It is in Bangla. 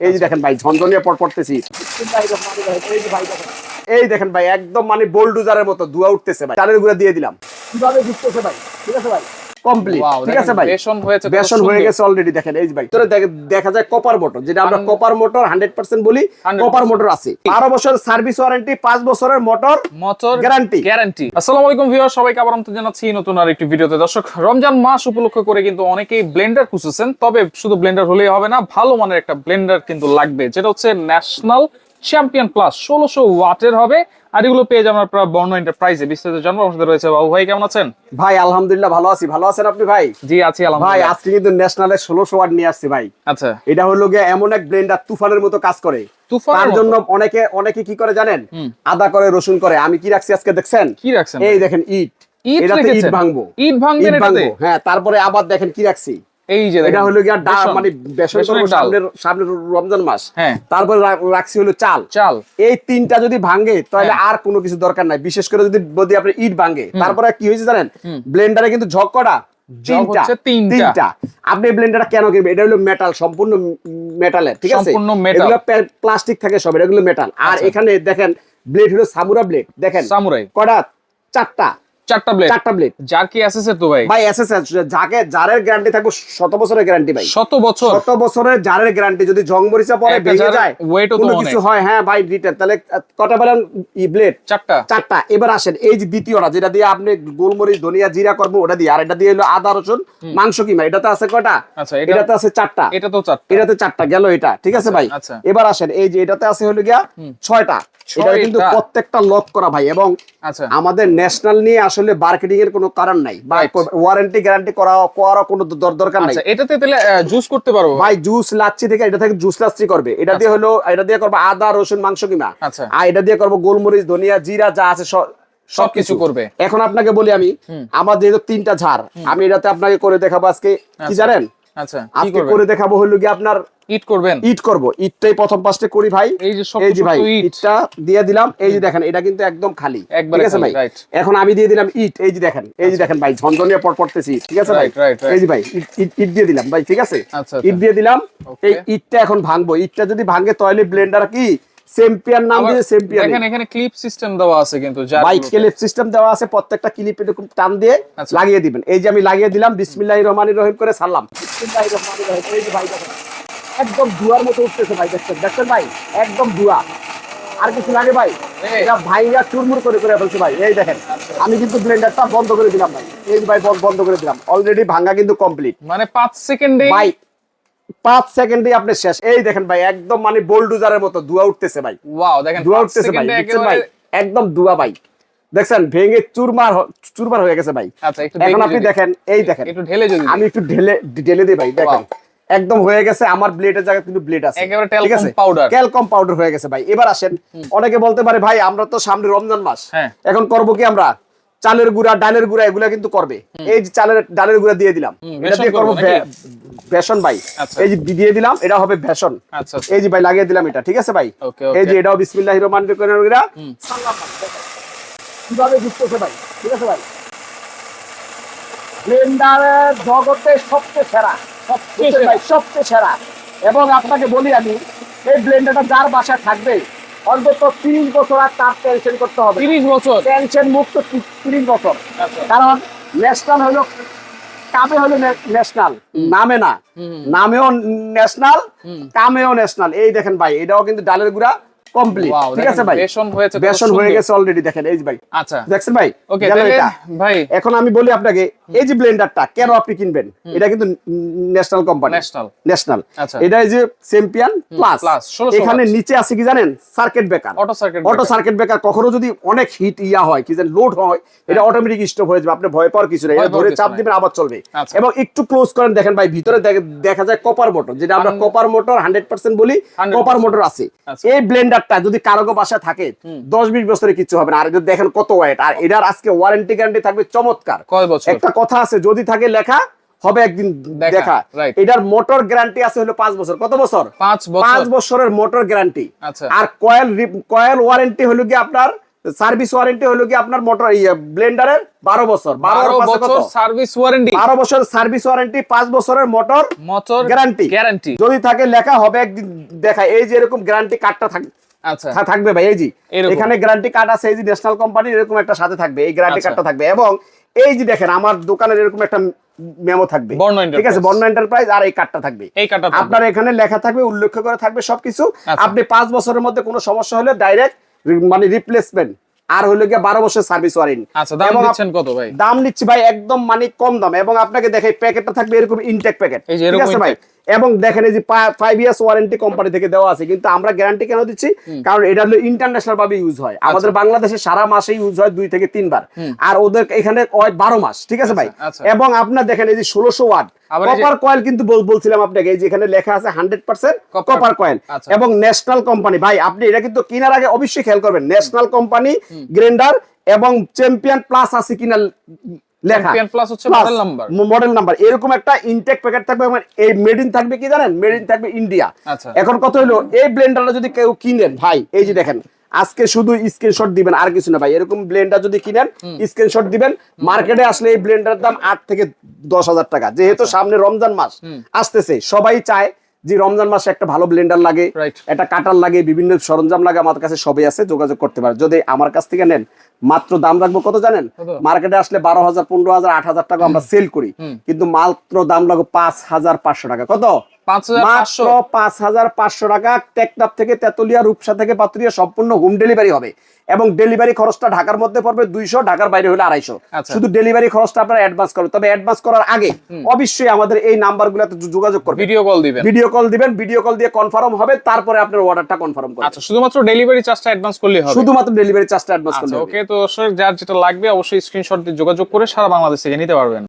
এই যে দেখেন ভাই, ঝনঝনিয়া পর পড়তেছি। এই দেখেন ভাই, একদম মানে বোল্ডুজারের মতো ধোয়া উঠতেছে ভাই। চালের গুঁড়া দিয়ে দিলাম। কীভাবে ঢুকতেছে ভাই? ঠিক আছে ভাই? কমপ্লিট Wow, ঠিক আছে ভাই? বেসন হয়েছে বেসন হয়ে গেছে অলরেডি দেখেন এই ভাই। তোরে দেখা যায় কপার মোটর যেটা আমরা কপার মোটর হান্ড্রেড পার্সেন্ট বলি কপার মোটর আছে। বারো বছর সার্ভিস ওয়ারেন্টি পাঁচ বছরের মোটর মোটর Guarantee। গ্যারান্টি আসসালামু আলাইকুম ভিউয়ার সবাইকে আবার আমন্ত্রণ জানাচ্ছি নতুন আর একটি ভিডিওতে। দর্শক রমজান মাস উপলক্ষ করে কিন্তু অনেকেই ব্লেন্ডার খুঁজেছেন তবে শুধু ব্লেন্ডার হলেই হবে না ভালো মানের একটা ব্লেন্ডার কিন্তু লাগবে যেটা হচ্ছে ন্যাশনাল চ্যাম্পিয়ন প্লাস ষোলোশো ওয়াটের হবে। এগুলো পেয়ে যাবেন আপনারা বর্ণ এন্টারপ্রাইজে বিস্তারিত জানব আমার সাথে রয়েছে বাবু। ভাই কেমন আছেন? ভাই আলহামদুলিল্লাহ ভালো আছি। ভালো আছেন আপনি ভাই? জি আছি ভাই আজকে কিন্তু ন্যাশনালের ওয়াট নিয়ে আসছি ভাই। আচ্ছা। এটা হলো গিয়ে এমন এক ব্লেন্ডার তুফানের মতো কাজ করে। তার জন্য অনেকে অনেকে কি করে জানেন? আদা করে রসুন করে। আমি কি রাখছি আজকে দেখছেন? কি রাখছেন এই দেখেন ইট। ইট ভাঙবো। ইট? ভাঙবো। হ্যাঁ তারপরে আবার দেখেন কি রাখছি। এই যে এটা হলো গিয়া ডা বেসন। মানে বেসন ডাল। সামনের সামনের রমজান মাস। হ্যাঁ। তারপরে রাখছি হলো চাল। চাল। এই তিনটা যদি ভাঙে তাহলে হ্যাঁ। আর কোনো কিছু দরকার নাই। বিশেষ করে যদি যদি আপনার ইট ভাঙে তারপরে কি হয়েছে জানেন? ব্লেন্ডারে কিন্তু ঝক কটা জগ তিনটা। আপনি ব্লেন্ডারটা কেন কিনবেন? এটা হলো মেটাল সম্পূর্ণ মেটালের ঠিক আছে? সম্পূর্ণ প্লাস্টিক থাকে সব এগুলো মেটাল আর আচ্ছা। এখানে দেখেন ব্লেড হলো সামুরা ব্লেড দেখেন সামুরাই কটা? চারটা। চারটা ব্লেড চারটা ব্লেড যার কি তো ভাই? ভাই এসএসএস যাকে জারের গ্যারান্টি থাকবে শত বছরের গ্যারান্টি ভাই। শত বছর। শত বছরের জারের গ্যারান্টি যদি জং মরিচা পরে ভেঙে যায় তো কিছু হয় হ্যাঁ ভাই রিটার তাহলে কটা বলেন ই ব্লেড চারটা। চারটা। এবার আসেন এই যে দ্বিতীয়টা যেটা দিয়ে আপনি গোলমরিচ ধনিয়া জিরা করব ওটা দিয়ে। আর এটা দিয়ে হলো আদা রসুন মাংস কিমা। এটাতে আছে কটা? আচ্ছা এটা এটাতে আছে চারটা। এটা তো চারটা। এটাতে চারটা গেল এটা। ঠিক আছে ভাই? আচ্ছা। এবার আসেন এই যে এটাতে আছে হলো গিয়া ছয়টা। এটা কিন্তু প্রত্যেকটা লক করা ভাই এবং আচ্ছা। আমাদের ন্যাশনাল নিয়ে আসলে মার্কেটিং এর কোনো কারণ নাই বা ওয়ারেন্টি গ্যারান্টি করা করার কোনো দরকার নাই। আচ্ছা এটাতে তাহলে জুস করতে পারব? ভাই জুস লাচ্ছি থেকে এটা থেকে জুস লাচ্ছি করবে। এটা দিয়ে হলো এটা দিয়ে করব আদা রসুন মাংস কিমা। আচ্ছা। আর এটা দিয়ে করব গোলমরিচ ধনিয়া জিরা যা আছে সব সবকিছু। করবে। এখন আপনাকে বলি আমি আমার যেহেতু তিনটা ঝাড় আমি এটাতে আপনাকে করে দেখাবো আজকে। কি আচ্ছা। জানেন? আচ্ছা আজকে করে দেখাবো হলো কি আপনার ইট করবেন? ইট করব। ইটটাই প্রথম পাঁচটা করি ভাই। এই যে শক্ত এই যে ভাই ইটটা দিয়ে দিলাম। এই যে দেখেন এটা কিন্তু একদম খালি। ঠিক আছে ভাই? এখন আমি দিয়ে দিলাম ইট এই যে দেখেন এই যে দেখেন ভাই ঝনঝনিয়া পর পড়তেছি ঠিক আছে ভাই. এই যে ভাই ইট- ইট ইট দিয়ে দিলাম ভাই ঠিক আছে? আচ্ছা, আচ্ছা। ইট দিয়ে দিলাম। এই ইটটা এখন ভাঙবো। ইটটা যদি ভাঙে তাহলে ব্লেন্ডার কি? চ্যাম্পিয়ন নাম দিয়ে দেখেন এখানে ক্লিপ সিস্টেম দেওয়া আছে কিন্তু বাইক ক্লিপ সিস্টেম দেওয়া আছে প্রত্যেকটা ক্লিপ এরকম টান দিয়ে আচ্ছা। লাগিয়ে দিবেন। এই যে আমি লাগিয়ে দিলাম বিসমিল্লাহির রহমানির রহিম করে সারলাম। বিসমিল্লাহির রহমানির রহিম এই যে ভাই দেখেন একদম ধোয়ার মতো উঠতেছে ভাই দেখছেন? দেখছেন ভাই? একদম ধোয়া আর কিছু লাগে ভাই? এটা ভাইয়া চুরমুর করে করে ফেলছে ভাই। এই দেখেন আমি কিন্তু ব্লেন্ডারটা বন্ধ করে দিলাম ভাই। এই ভাই বন্ধ- বন্ধ করে দিলাম। অলরেডি ভাঙা কিন্তু কমপ্লিট মানে পাঁচ সেকেন্ডে ভাই পাঁচ সেকেন্ডে আপনি শেষ। এই দেখেন ভাই একদম মানে বোল্ডুজারের মতো ধোয়া উঠতেছে ভাই। ওয়াও দেখেন ধোয়া উঠতেছে ভাই দেখছেন ভাই? একদম ধোয়া ভাই। দেখছেন ভেঙে চুরমার চুরমার হয়ে গেছে ভাই। আচ্ছা এখন আপনি দেখেন এই দেখেন। একটু ঢেলে যদি আমি একটু ঢেলে ঢেলে দিই ভাই দেখেন। একদম হয়ে গেছে আমার ব্লেডের জায়গায় কিন্তু ব্লেড আছে। একেবারে powder। ক্যালকম পাউডার হয়ে গেছে ভাই। এবার আসেন অনেকে বলতে পারে ভাই আমরা তো সামনে রমজান মাস। হ্যাঁ। এখন করব কি আমরা? চালের গুঁড়া ডালের গুঁড়া এগুলা কিন্তু করবে। এই যে চালের ডালের গুঁড়া দিয়ে দিলাম। এটা দিয়ে করব বেসন ভাই। আচ্ছা। এই যে দিয়ে দিলাম এটা হবে বেসন আচ্ছা আচ্ছা। এই যে ভাই লাগিয়ে দিলাম এটা ঠিক আছে ভাই। এই যে এটাও বিসমিল্লাহির রহমানির রহিম এরা সাল্লাম ভাই, দেখেন। কীভাবে ঢুকতেছে ভাই? ঠিক আছে ভাই? ব্লেন্ডারের জগতে সবচেয়ে সেরা সবচেয়ে সেরা। সবচেয়ে সেরা। এবং আপনাকে বলি আমি এই ব্লেন্ডারটা যার বাসায় থাকবে অন্তত তিরিশ বছর আর তার টেনশন করতে হবে। 30 বছর? টেনশন মুক্ত তিরিশ বছর। আচ্ছা। কারণ ন্যাশনাল হলো কামে হলো ন্যাশনাল নামে না। নামেও ন্যাশনাল কামেও ন্যাশনাল এই দেখেন ভাই এটাও কিন্তু ডালের গুঁড়া। কমপ্লিট ঠিক আছে ভাই? বেসন হয়েছে বেসন হয়ে গেছে অলরেডি দেখেন এই ভাই। আচ্ছা। দেখছেন ভাই? ওকে গেল তাহলে এটা। ভাই। এখন আমি বলি আপনাকে এই যে ব্লেন্ডারটা কেন আপনি কিনবেন? এটা কিন্তু ন্যাশনাল কোম্পানি ন্যাশনাল ন্যাশনাল আচ্ছা। এটা এই যে চ্যাম্পিয়ন প্লাস এখানে নিচে আছে কি জানেন? Circuit breaker auto circuit auto circuit breaker কখনো যদি অনেক হিট ইয়া হয় কি জানেন লোড হয় এটা অটোমেটিক স্টপ হয়ে যাবে আপনি ভয় পাওয়ার কিছু নেই। ধরে চাপ। দিবেন আবার চলবে। আচ্ছা। এবং একটু ক্লোজ করেন দেখেন ভাই ভিতরে দেখা যায় কপার মোটর যেটা আমরা কপার মোটর হান্ড্রেড পার্সেন্ট বলি 100% কপার মোটর আছে। আচ্ছা। এই ব্লেন্ডারটা যদি কারোগো বাসা থাকে দশ বিশ বছরে কিছু হবে না। আর এটা দেখেন কত ওয়েট আর এটার আজকে ওয়ারেন্টি গ্যারান্টি থাকবে চমৎকার। কয় বছর? একটা কথা আছে যদি থাকে লেখা হবে একদিন দেখা, এটার মোটর গ্যারান্টি আছে হলো পাঁচ বছর। কত বছর? পাঁচ বছর। পাঁচ বছরের মোটর গ্যারান্টি আচ্ছা। আর কয়েল কয়েল ওয়ারেন্টি হলো কি আপনার সার্ভিস ওয়ারেন্টি হলো কি আপনার মোটর ব্লেন্ডারের বারো বছর। বারো? বছর সার্ভিস ওয়ারেন্টি বারো বছর সার্ভিস ওয়ারেন্টি পাঁচ বছরের মোটর মোটর Guarantee। গ্যারান্টি যদি থাকে লেখা হবে একদিন দেখা। এই যে এরকম গ্যারান্টি কার্ডটা থাকবে আচ্ছা থা- থাকবে ভাই এই যে এখানে গ্যারান্টি কার্ড আছে এই যে ন্যাশনাল কোম্পানির এরকম একটা সাথে থাকবে এই গ্যারান্টি আচ্ছা। কার্ডটা থাকবে। এবং এই যে দেখেন আমার দোকানের এরকম একটা মেমো থাকবে। ঠিক আছে বর্ণ এন্টারপ্রাইজ আর এই কার্ডটা থাকবে। এই কাটা আপনার এখানে লেখা থাকবে উল্লেখ করে থাকবে সবকিছু। আচ্ছা। আপনি পাঁচ বছরের মধ্যে কোনো সমস্যা হলে ডাইরেক্ট মানে রিপ্লেসমেন্ট আর হলো গিয়ে বারো বছর সার্ভিস ওয়ারেন্টি আচ্ছা দাম দিচ্ছেন কত ভাই? দাম নিচ্ছি ভাই একদম মানে কম দাম। এবং আপনাকে দেখে প্যাকেটটা থাকবে এরকম ইনটেক প্যাকেট এই যে ঠিক এরকম আছে ভাই? এবং দেখেন এই যে ফাইভ ইয়ার্স ওয়ারেন্টি কোম্পানি থেকে দেওয়া আছে কিন্তু আমরা গ্যারান্টি কেন দিচ্ছি? কারণ এটা হলো ইন্টারন্যাশনাল ভাবে ইউজ হয়। আমাদের বাংলাদেশে সারা মাসে ইউজ হয় দুই থেকে তিনবার। আর ওদের এখানে বারো মাস ঠিক আছে ভাই? আচ্ছা। এবং আপনার দেখেন এই যে ষোলোশো ওয়াট কপার কয়েল কিন্তু বলছিলাম আপনাকে এই যে এখানে লেখা আছে হান্ড্রেড পার্সেন্ট কপার কয়েল আচ্ছা। এবং ন্যাশনাল কোম্পানি ভাই আপনি এটা কিন্তু কেনার আগে অবশ্যই খেয়াল করবেন। ন্যাশনাল কোম্পানি গ্রেন্ডার এবং চ্যাম্পিয়ন প্লাস আছে কিনা লেখা। Plus হচ্ছে Plus, model number। ম- মডেল নাম্বার এরকম একটা ইনটেক প্যাকেট থাকবে এবং এই মেড ইন থাকবে কি জানেন? মেড ইন থাকবে ইন্ডিয়া আচ্ছা। এখন কত হলো এই ব্লেন্ডারটা যদি কেউ কিনেন ভাই এই যে দেখেন আজকে শুধু স্ক্রিনশট দিবেন আর কিছু না ভাই। এরকম ব্লেন্ডার যদি কিনেন স্ক্রিনশট দিবেন। মার্কেটে আসলে এই দাম আট থেকে দশ হাজার টাকা। যেহেতু আচ্ছা। সামনে রমজান মাস আসতেছে। সবাই চায় যে রমজান মাসে একটা ভালো ব্লেন্ডার লাগে একটা কাটার লাগে বিভিন্ন সরঞ্জাম লাগে আমার কাছে সবই আছে যোগাযোগ করতে পারে যদি আমার কাছ থেকে নেন মাত্র দাম রাখব কত জানেন? মার্কেটে আসলে বারো হাজার পনেরো হাজার আট হাজার টাকা আমরা সেল করি। কিন্তু মাত্র দাম লাগবে পাঁচ হাজার পাঁচশো টাকা। কত? মাত্র পাঁচ হাজার পাঁচশো টাকা টেকনাপ থেকে তেতুলিয়া রূপসা থেকে পাতুরিয়া সম্পূর্ণ হোম ডেলিভারি হবে। এবং ডেলিভারি খরচটা ঢাকার মধ্যে পড়বে দুইশো ঢাকার বাইরে হলে আড়াইশো। আচ্ছা। শুধু ডেলিভারি খরচটা আপনারা অ্যাডভান্স করবেন তবে অ্যাডভান্স করার আগে অবশ্যই আমাদের এই নাম্বারগুলোতে যোগাযোগ করবেন। ভিডিও কল দিবেন। ভিডিও কল দিবেন ভিডিও কল দিয়ে কনফার্ম হবে তারপরে আপনার অর্ডারটা কনফার্ম করবেন। আচ্ছা শুধুমাত্র ডেলিভারি চার্জটা অ্যাডভান্স করলেই হবে। শুধুমাত্র ডেলিভারি চার্জটা অ্যাডভান্স করলে হবে। ওকে তো দর্শক, যার যেটা লাগবে অবশ্যই স্ক্রিনশট দিয়ে যোগাযোগ করে সারা বাংলাদেশ থেকে নিতে পারবেন।